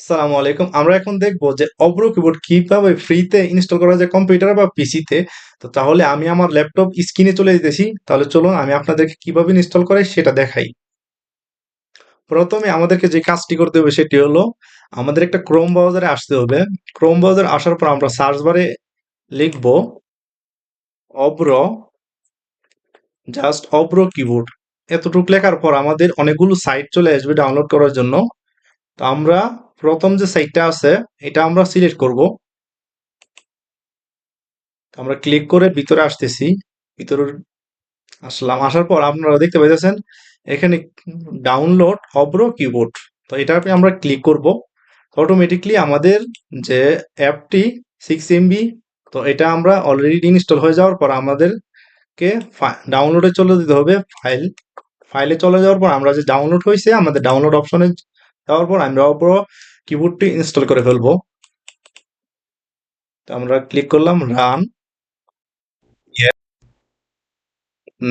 আসসালামু আলাইকুম। আমরা এখন দেখব যে অব্র কিবোর্ড কীভাবে ফ্রিতে ইনস্টল করা যায় কম্পিউটার বা পিসিতে তো তাহলে আমি আমার ল্যাপটপ স্ক্রিনে চলে যেতেছি। তাহলে চলুন আমি আপনাদেরকে কীভাবে ইনস্টল করে সেটা দেখাই। প্রথমে আমাদেরকে যে কাজটি করতে হবে সেটি হলো আমাদের একটা ক্রোম ব্রাউজারে আসতে হবে। ক্রোম ব্রাউজারে আসার পর আমরা সার্চ বারে লিখব অব্র জাস্ট অব্র কিবোর্ড এতটুকু লেখার পর আমাদের অনেকগুলো সাইট চলে আসবে ডাউনলোড করার জন্য। তো আমরা প্রথম যে সাইটটা আছে, এটা আমরা সিলেক্ট করব। আমরা ক্লিক করে ভিতরে আসতেছি। ভিতরে আসলাম, আসার পর আপনারা দেখতে পাইতেছেন, এখানে ডাউনলোড অব্র কিবোর্ড তো এটা আমরা ক্লিক করব। অটোমেটিকলি আমাদের যে অ্যাপটি সিক্স এমবি তো এটা আমরা অলরেডি ইনস্টল হয়ে যাওয়ার পর আমাদেরকে ডাউনলোডে চলে দিতে হবে। ফাইল ফাইলে চলে যাওয়ার পর আমরা যে ডাউনলোড হয়েছে আমাদের ডাউনলোড অপশনে যাওয়ার পর আমরা অব্র কিবোর্ডটি ইনস্টল করে ফেলব। তো আমরা ক্লিক করলাম run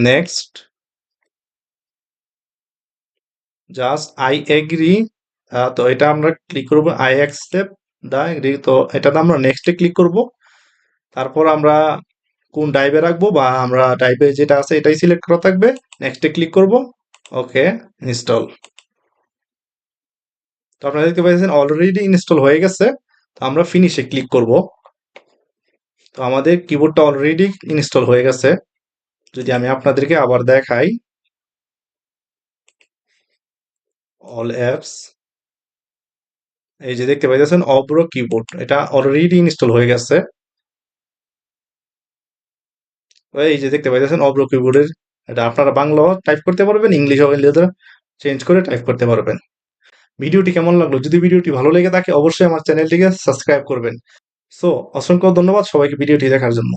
next just I agree তো এটা আমরা ক্লিক করব আই অ্যাকসেপ্ট দা এগ্রি তো এটাতে আমরা নেক্সটে ক্লিক করব। তারপর আমরা কোন ডাইভে রাখব বা আমরা ডাইভে যেটা আছে এটাই সিলেক্ট করা থাকবে। নেক্সটে ক্লিক করব ওকে ইনস্টল তো আপনারা দেখতে পাচ্ছেন অলরেডি ইনস্টল হয়ে গেছে। তো আমরা ফিনিশে ক্লিক করব। তো আমাদের কিবোর্ডটা অলরেডি ইনস্টল হয়ে গেছে। যদি আমি আপনাদেরকে আবার দেখাই। অল অ্যাপস এই যে দেখতে পাইতেছেন অব্রো কিবোর্ড এটা অলরেডি ইনস্টল হয়ে গেছে। এই যে দেখতে পাইতেছেন অব্রো কিবোর্ডের এটা আপনারা বাংলাও টাইপ করতে পারবেন ইংলিশ ইংলিশে চেঞ্জ করে টাইপ করতে পারবেন। ভিডিওটি কেমন লাগল? যদি ভিডিওটি ভালো লেগে থাকে, অবশ্যই আমার চ্যানেলটিকে সাবস্ক্রাইব করবেন। সো অসংখ্য ধন্যবাদ সবাইকে ভিডিওটি দেখার জন্য।